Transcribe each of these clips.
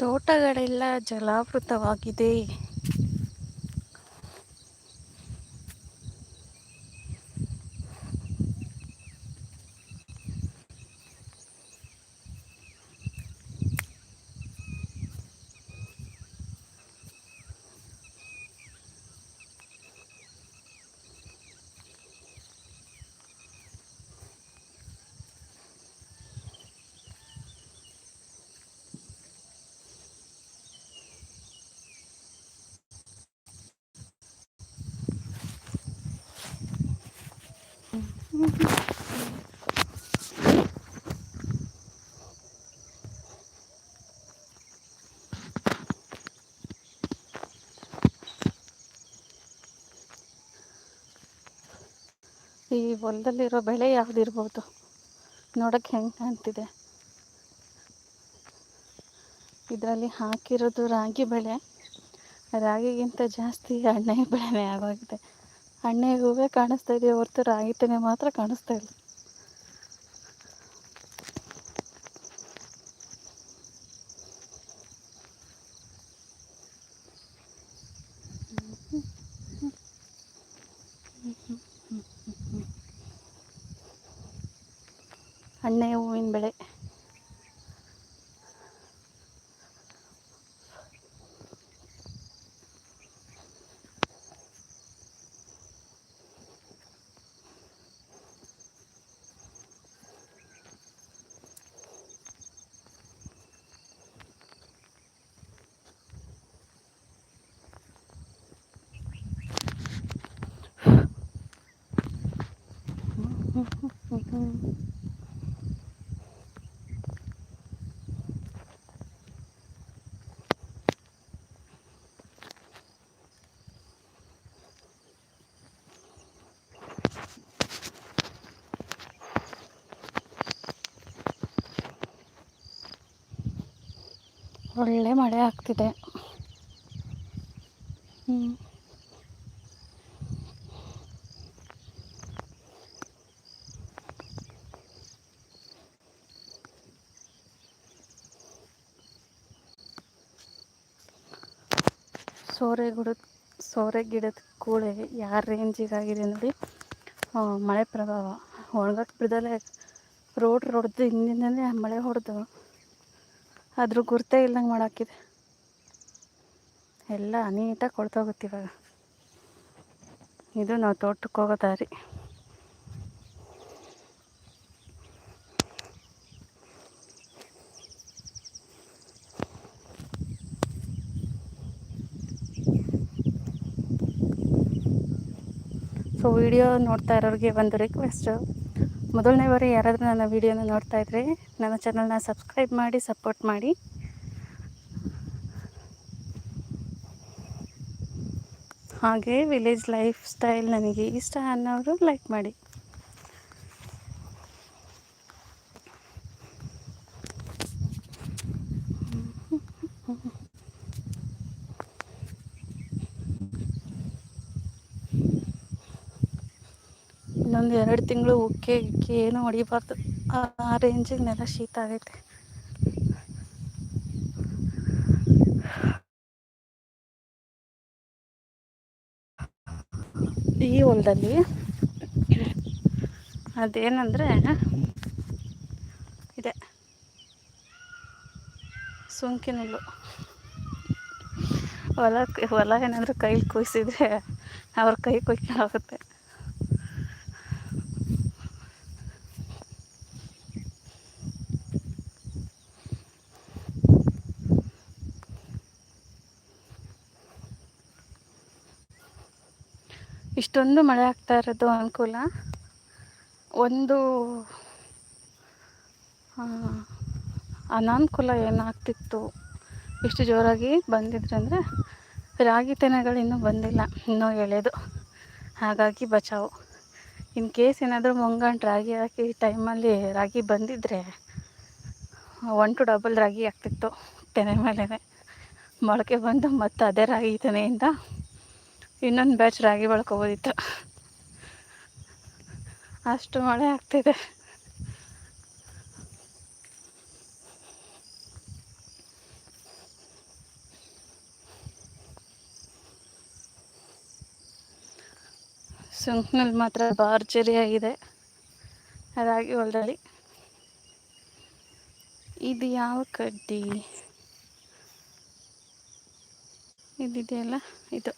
ತೋಟಗಳೆಲ್ಲ ಜಲಾವೃತವಾಗಿದೆ. ಈ ಹೊಲದಲ್ಲಿರೋ ಬೆಳೆ ಯಾವುದಿರ್ಬೋದು? ನೋಡೋಕ್ಕೆ ಹೆಂಗೆ ಕಾಣ್ತಿದೆ? ಇದರಲ್ಲಿ ಹಾಕಿರೋದು ರಾಗಿ ಬೆಳೆ. ರಾಗಿಗಿಂತ ಜಾಸ್ತಿ ಎಣ್ಣೆ ಬೆಳೆನೇ ಆಗೋಗಿದೆ. ಎಣ್ಣೆ ಹೂವೇ ಕಾಣಿಸ್ತಾ ಇದೆ ಹೊರತು ರಾಗಿ ತೆನೆ ಮಾತ್ರ ಕಾಣಿಸ್ತಾ ಇಲ್ಲ ಎಣ್ಣೆ ಹೂವಿನ ಬೆಳೆ ಒಳ್ಳೆ ಮಳೆ ಆಗ್ತಿದೆ. ಸೋರೆ ಗಿಡದ ಸೋರೆ ಗಿಡದ ಕೂಳೆ ಯಾವ ರೇಂಜಿಗಾಗಿದೆ ನೋಡಿ. ಮಳೆ ಪ್ರಭಾವ. ಒಣಗಕ್ಕೆ ಬಿಡದಲ್ಲೇ ರೋಡ್ ಹೊಡೆದು ಹಿಂದಿಂದಲೇ ಮಳೆ ಹೊಡೆದು ಅದ್ರ ಗುರ್ತೇ ಇಲ್ದಂಗೆ ಮಾಡಾಕಿದೆ. ಎಲ್ಲ ನೀಟಾಗಿ ಕೊಳ್ತೋಗುತ್ತೆ ಇವಾಗ. ಇದು ನಾವು ತೋಟಕ್ಕೆ ಹೋಗೋ ದಾರಿ. ಸೊ ವಿಡಿಯೋ ನೋಡ್ತಾ ಇರೋರಿಗೆ ಒಂದು ರಿಕ್ವೆಸ್ಟು ಮೊದಲನೇ ಬಾರಿ ಯಾರಾದರೂ ನನ್ನ ವಿಡಿಯೋನ ನೋಡ್ತಾ ಇದ್ರೆ ನನ್ನ ಚಾನಲ್ನ ಸಬ್ಸ್ಕ್ರೈಬ್ ಮಾಡಿ ಸಪೋರ್ಟ್ ಮಾಡಿ. ಹಾಗೆ ವಿಲೇಜ್ ಲೈಫ್ ಸ್ಟೈಲ್ ನನಗೆ ಇಷ್ಟ ಅನ್ನೋರು ಲೈಕ್ ಮಾಡಿ. ಇನ್ನೊಂದು ಎರಡು ತಿಂಗಳು ಉಕ್ಕೆ ಇಕ್ಕಿ ಏನು ಹೊಡಿಬಾರ್ದು. ಆ ರೇಂಜಿಗೆ ನೆಲ ಶೀತ ಆಗೈತೆ. ಈ ಹೊಲದಲ್ಲಿ ಅದೇನಂದರೆ ಇದೆ. ಸುಂಕಿನುಲ್ಲು. ಹೊಲ ಹೊಲ ಏನಾದರೂ ಕೈಲಿ ಕುಯ್ಸಿದ್ರೆ ಅವ್ರ ಕೈ ಕುಯ್ಕೊಳ್ಳೋಗುತ್ತೆ ಇಷ್ಟೊಂದು ಮಳೆ ಆಗ್ತಾ ಇರೋದು ಅನುಕೂಲ. ಒಂದು ಅನಾನುಕೂಲ ಏನಾಗ್ತಿತ್ತು? ಇಷ್ಟು ಜೋರಾಗಿ ಬಂದಿದ್ರೆ ಅಂದರೆ ರಾಗಿ ತೆನೆಗಳು ಇನ್ನೂ ಬಂದಿಲ್ಲ, ಇನ್ನೂ ಎಳೆದು. ಹಾಗಾಗಿ ಬಚಾವು. ಇನ್ ಕೇಸ್ ಏನಾದರೂ ಮುಂಗಂಡು ರಾಗಿ ಹಾಕಿ ಟೈಮಲ್ಲಿ ರಾಗಿ ಬಂದಿದ್ದರೆ ಒನ್ ಟು ಡಬಲ್ ರಾಗಿ ಆಗ್ತಿತ್ತು ತೆನೆ ಮೇಲೇ ಮೊಳಕೆ ಬಂದು ಮತ್ತು ಅದೇ ರಾಗಿ ತೆನೆಯಿಂದ ಇನ್ನೊಂದು ಬ್ಯಾಚ್ ರಾಗಿ ಬೆಳ್ಕೊಬೋದಿತ್ತು. ಅಷ್ಟು ಮಳೆ ಆಗ್ತಿದೆ. ಸುಂಕ್ನಲ್ಲಿ ಮಾತ್ರ ಭರ್ಜರಿಯಾಗಿದೆ ರಾಗಿ ಹೊಲದಲ್ಲಿ. ಇದು ಯಾವ ಕಡ್ಡಿ? ಇದಿದೆಯಲ್ಲ, ಇದು.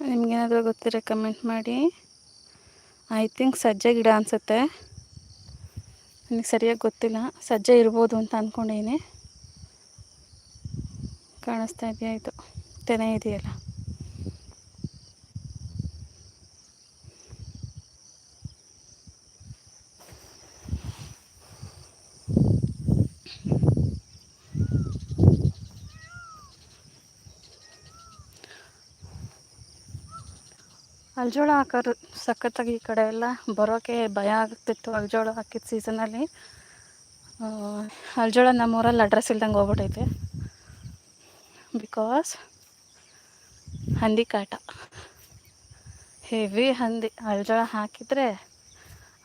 ನಿಮ್ಗೇನಾದರೂ ಗೊತ್ತಿರೋ ಕಮೆಂಟ್ ಮಾಡಿ. ಐ ಥಿಂಕ್ ಸಜ್ಜೆ ಗಿಡ ಅನಿಸುತ್ತೆ. ನನಗೆ ಸರಿಯಾಗಿ ಗೊತ್ತಿಲ್ಲ. ಸಜ್ಜೆ ಇರ್ಬೋದು ಅಂತ ಅಂದ್ಕೊಂಡಿದ್ದೀನಿ ಕಾಣಿಸ್ತಾ ಇದೆಯಾ ಇದು? ತೆನೆ ಇದೆಯಲ್ಲ? ಅಲ್ಜೋಳ ಹಾಕೋರು ಸಖತ್ತಾಗಿ ಈ ಕಡೆ ಎಲ್ಲ ಬರೋಕ್ಕೆ ಭಯ ಆಗ್ತಿತ್ತು ಅಲ್ಜೋಳ ಹಾಕಿದ ಸೀಸನಲ್ಲಿ. ಅಲ್ಜೋಳ ನಮ್ಮೂರಲ್ಲಿ ಅಡ್ರೆಸ್ ಇಲ್ದಂಗೆ ಹೋಗ್ಬಿಟ್ಟೈತೆ ಬಿಕಾಸ್ ಹಂದಿ ಕಾಟ ಹೆವಿ ಹಂದಿ. ಅಲ್ಜೋಳ ಹಾಕಿದರೆ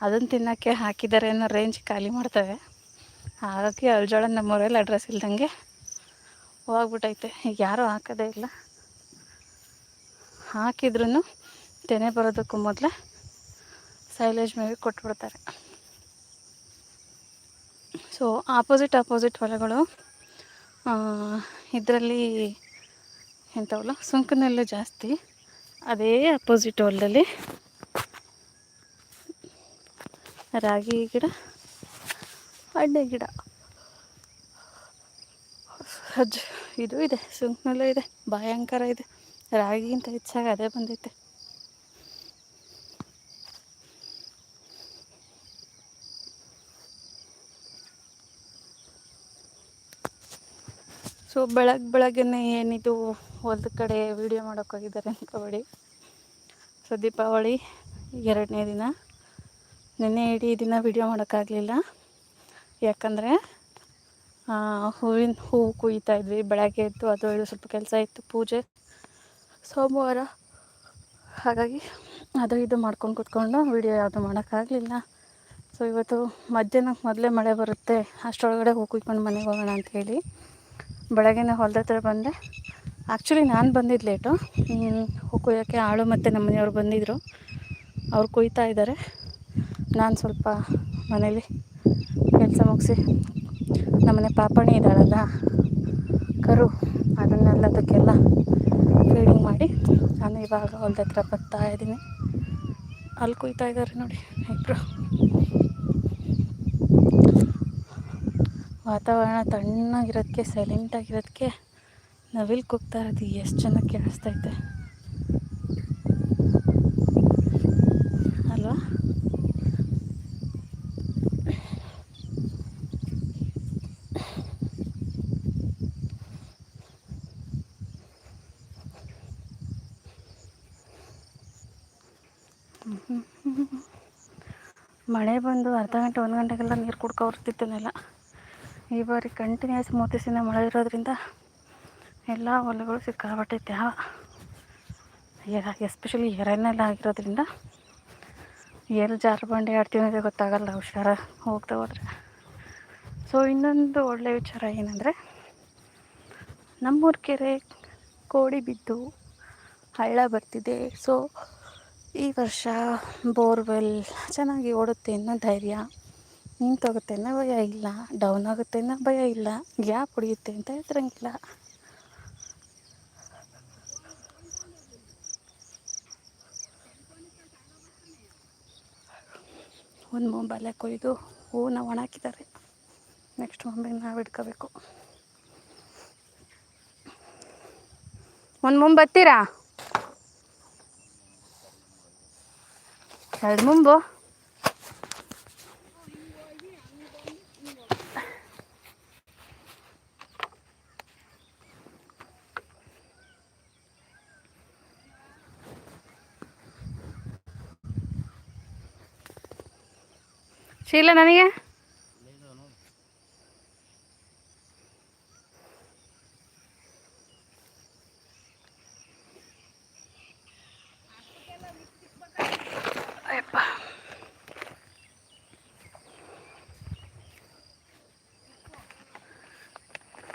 ಅದನ್ನು ತಿನ್ನೋಕ್ಕೆ ಹಾಕಿದ್ದಾರೆ ಅನ್ನೋ ರೇಂಜ್ ಖಾಲಿ ಮಾಡ್ತವೆ. ಹಾಗಾಗಿ ಅಲ್ಜೋಳ ನಮ್ಮೂರಲ್ಲಿ ಅಡ್ರೆಸ್ ಇಲ್ದಂಗೆ ಹೋಗ್ಬಿಟ್ಟೈತೆ ಯಾರೂ ಹಾಕೋದೇ ಇಲ್ಲ. ಹಾಕಿದ್ರೂ ತೆನೆ ಬರೋದಕ್ಕೂ ಮೊದಲೇ ಸೈಲೇಜ್ ಮೇವಿ ಕೊಟ್ಬಿಡ್ತಾರೆ. ಸೊ ಆಪೋಸಿಟ್ ಆಪೋಸಿಟ್ ಹೊಲಗಳು ಇದರಲ್ಲಿ ಎಂಥವಲ್ಲ, ಸುಂಕನಲ್ಲೂ ಜಾಸ್ತಿ. ಅದೇ ಅಪೋಸಿಟ್ ಹೊಲದಲ್ಲಿ ರಾಗಿ ಗಿಡ, ಅಡ್ಡೆ ಗಿಡ. ಇದು ಇದೆ, ಸುಂಕನಲ್ಲೂ ಇದೆ, ಭಯಂಕರ ಇದೆ. ರಾಗಿಗಿಂತ ಹೆಚ್ಚಾಗಿ ಅದೇ ಬಂದೈತೆ. ಸೊ ಬೆಳಗ್ಗೆ ಬೆಳಗ್ಗೆ ಏನಿದು ಹೊಲದ ಕಡೆ ವಿಡಿಯೋ ಮಾಡೋಕ್ಕೋಗಿದ್ದಾರೆ ಅನ್ಕೋಬೇಡಿ ಸೊ ದೀಪಾವಳಿ ಎರಡನೇ ದಿನ. ನಿನ್ನೆ ಇಡೀ ದಿನ ವಿಡಿಯೋ ಮಾಡೋಕ್ಕಾಗಲಿಲ್ಲ ಯಾಕಂದರೆ ಹೂವಿನ ಹೂವು ಕುಯ್ತಾ ಇದ್ವಿ. ಬೆಳಗ್ಗೆ ಎದ್ದು ಅದು ಇದು ಸ್ವಲ್ಪ ಕೆಲಸ ಇತ್ತು ಪೂಜೆ. ಸೋಮವಾರ. ಹಾಗಾಗಿ ಅದು ಇದು ಮಾಡ್ಕೊಂಡು ಕುತ್ಕೊಂಡು ವಿಡಿಯೋ ಯಾವುದು ಮಾಡೋಕ್ಕಾಗಲಿಲ್ಲ ಸೊ ಇವತ್ತು ಮಧ್ಯಾಹ್ನಕ್ಕೆ ಮೊದಲೇ ಮಳೆ ಬರುತ್ತೆ. ಅಷ್ಟರೊಳಗಡೆ ಹೂ ಕುಯ್ಕೊಂಡು ಮನೆಗೆ ಹೋಗೋಣ ಅಂಥೇಳಿ ಬೆಳಗ್ಗೆನೇ ಹೊಲದ ಹತ್ರ ಬಂದೆ. ಆ್ಯಕ್ಚುಲಿ ನಾನು ಬಂದಿದ್ದು ಲೇಟು ಹೂ ಕೊಯ್ಯೋಕ್ಕೆ ಆಳು ಮತ್ತು ನಮ್ಮ ಮನೆಯವರು ಬಂದಿದ್ದರು ಅವ್ರು ಕೊಯ್ತಾ ಇದ್ದಾರೆ ನಾನು ಸ್ವಲ್ಪ ಮನೇಲಿ ಕೆಲಸ ಮುಗಿಸಿ ನಮ್ಮನೆ ಪಾಪಣಿ ಇದ್ದಾಳಲ್ಲ, ಕರು ಅದನ್ನೆಲ್ಲದಕ್ಕೆಲ್ಲ ಫೀಡಿಂಗ್ ಮಾಡಿ ನಾನು ಇವಾಗ ಹೊಲದ ಹತ್ರ ಬರ್ತಾ ಇದ್ದೀನಿ. ಅಲ್ಲಿ ಕುಯ್ತಾ ಇದ್ದಾರೆ ನೋಡಿ ಇಬ್ಬರು ವಾತಾವರಣ ತಣ್ಣಗಿರೋದಕ್ಕೆ ಸೈಲೆಂಟಾಗಿರೋದಕ್ಕೆ ನವಿಲು ಕೂಗ್ತಾ ಇರೋದು ಎಷ್ಟು ಚೆನ್ನಾಗಿ ಕೇಳಿಸ್ತೈತೆ ಅಲ್ವಾ? ಮಳೆ ಬಂದು ಅರ್ಧ ಗಂಟೆ, ಒಂದು ಗಂಟೆಗೆಲ್ಲ ನೀರು ಕುಡ್ಕೊ ಬರ್ತಿತ್ತನೆಲ್ಲ ಈ ಬಾರಿ ಕಂಟಿನ್ಯೂಸ್ ಮೂರು ಮಳೆ ಇರೋದ್ರಿಂದ ಎಲ್ಲ ಹೊಲಗಳು ಸಿಕ್ಕಾಬಿಟ್ಟೈತೆ ತ್ಯಾವ. ಎರ ಎಸ್ಪೆಷಲಿ ಎರೆನೆಲ್ಲ ಆಗಿರೋದ್ರಿಂದ ಎಲ್ಲಿ ಜಾರು ಬಂಡೆ ಆಡ್ತೀವಿ ಗೊತ್ತಾಗಲ್ಲ, ಹುಷಾರ ಹೋಗ್ತಾ ಹೋದ್ರೆ. ಸೊ ಇನ್ನೊಂದು ಒಳ್ಳೆಯ ವಿಚಾರ ಏನಂದರೆ, ನಮ್ಮೂರ ಕೆರೆ ಕೋಡಿ ಬಿದ್ದು ಹಳ್ಳ ಬರ್ತಿದೆ. ಸೊ ಈ ವರ್ಷ ಬೋರ್ವೆಲ್ ಚೆನ್ನಾಗಿ ಓಡುತ್ತೆ ಅನ್ನೋ ಧೈರ್ಯ. ನಿಂತೋಗುತ್ತೆ ಅನ್ನೋ ಭಯ ಇಲ್ಲ ಡೌನ್ ಆಗುತ್ತೆ ಭಯ ಇಲ್ಲ, ಗ್ಯಾಪ್ ಹೊಡಿಯುತ್ತೆ ಅಂತ ಹೆದ್ರಂಗಿಲ್ಲ ಒಂದು ಮೊಬೈಲೆ ಕೊಯ್ದು ಹೂವನ್ನ ಒಣಾಕಿದ್ದಾರೆ. ನೆಕ್ಸ್ಟ್ ಮೊಬೈಲ್ ನಾವು ಇಟ್ಕೋಬೇಕು. ಒಂದು ಮುಂಬತ್ತೀರಾ? ಎರಡು ಮುಂಬು. ಶೀಲ ನನಗೆ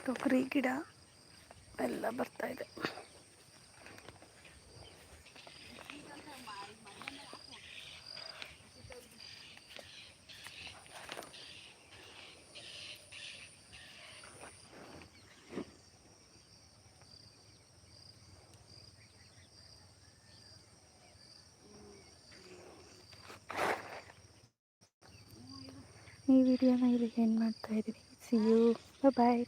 ತೊಗರಿ ಗಿಡ ಎಲ್ಲ ಬರ್ತಾ ಇದೆ ಈ ವಿಡಿಯೋನ ಇಲ್ಲಿಗೆ ಮಾಡ್ತಾ ಇದ್ದೀವಿ ಸಿ ಯು ಬಾಯ್